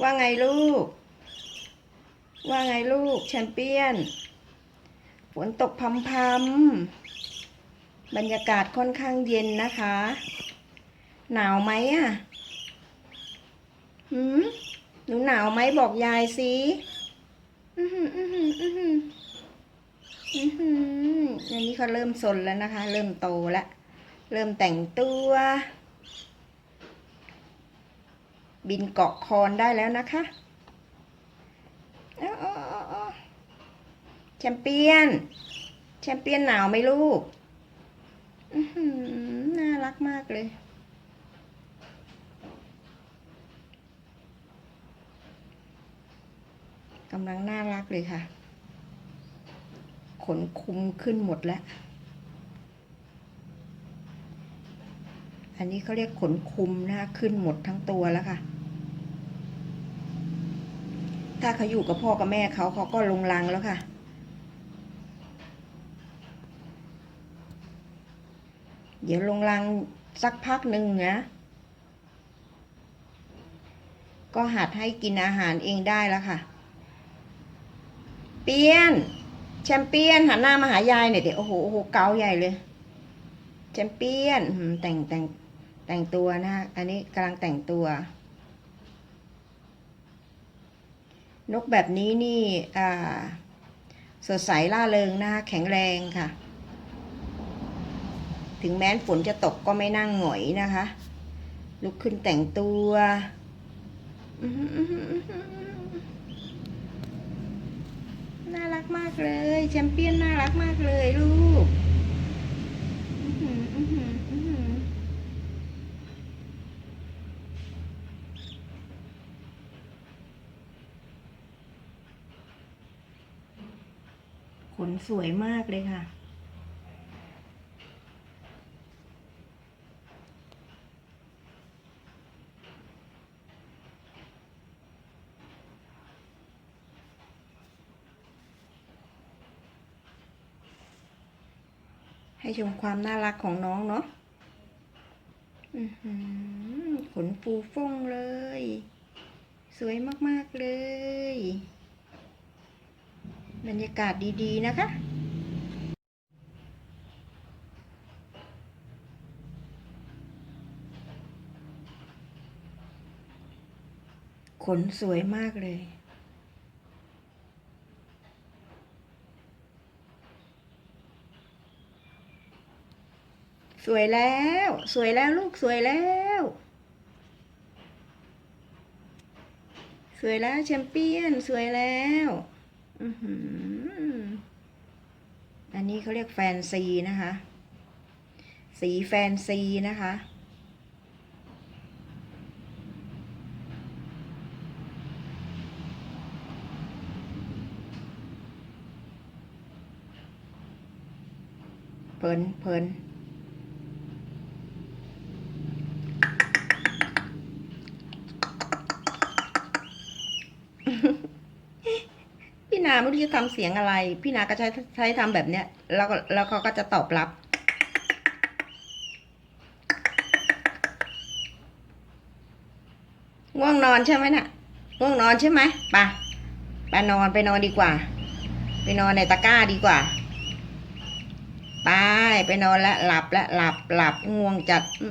ว่าไงลูก ว่าไงลูกแชมเปี้ยน ฝนตกพำพำบรรยากาศค่อนข้างเย็นนะคะ หนาวไหมอะหืมหนูหนาวไหมบอกยายสิอือหืออือหืออือหืออือหืออันนี้เขาเริ่มสนแล้วนะคะ เริ่มโตแล้ว เริ่มแต่งตัว บินเกาะคอนได้แล้วนะคะเอาเอาแชมเปี้ยน แชมเปี้ยนหนาวไหมลูกน่ารักมากเลยกำลังน่ารักเลยค่ะ ขนคุมขึ้นหมดแล้ว อันนี้เขาเรียกขนคุมนะคะขึ้นหมดทั้งตัวแล้วค่ะ ถ้าเขาอยู่กับพ่อกับแม่เขาเขาก็ลงรังแล้วค่ะ เดี๋ยวลงรังสักพักหนึ่งนะ ก็หัดให้กินอาหารเองได้แล้วค่ะ เปียน แชมเปี้ยนหันหน้ามาหายายหน่อยเดี๋ยวโอ้โหโอ้โหเกาใหญ่เลยแชมเปี้ยนแต่งแต่ง แต่งตัวนะฮะ อันนี้กำลังแต่งตัว นกแบบนี้นี่สดใสล่าเริงนะคะแข็งแรงค่ะ ถึงแม้นฝนจะตกก็ไม่นั่งหงอยนะคะ ลุกขึ้นแต่งตัวน่ารักมากเลย แชมเปี้ยนน่ารักมากเลยลูก อือหืออือหืออือหือ ขนสวยมากเลยค่ะ ให้ชมความน่ารักของน้องเนาะอือหือขนฟูฟ่องเลย สวยมาก ๆ เลย บรรยากาศดีๆนะคะ ขนสวยมากเลยสวยแล้ว สวยแล้วลูกสวยแล้ว สวยแล้วแชมเปี้ยน สวยแล้ว อันนี้เขาเรียกแฟนซีนะคะ สีแฟนซีนะคะ เพลินเพลินพี่ นาไม่รู้จะทำเสียงอะไร พี่นาก็ใช้ใช้ทำแบบเนี้ย แล้วก็แล้วเขาก็จะตอบรับ ง่วงนอนใช่ไหมน่ะ ง่วงนอนใช่ไหมไปไปนอนไปนอนดีกว่า ไปนอนในตะกร้าดีกว่าไปไปนอนแล้วหลับแล้วหลับหลับง่วงจัดอื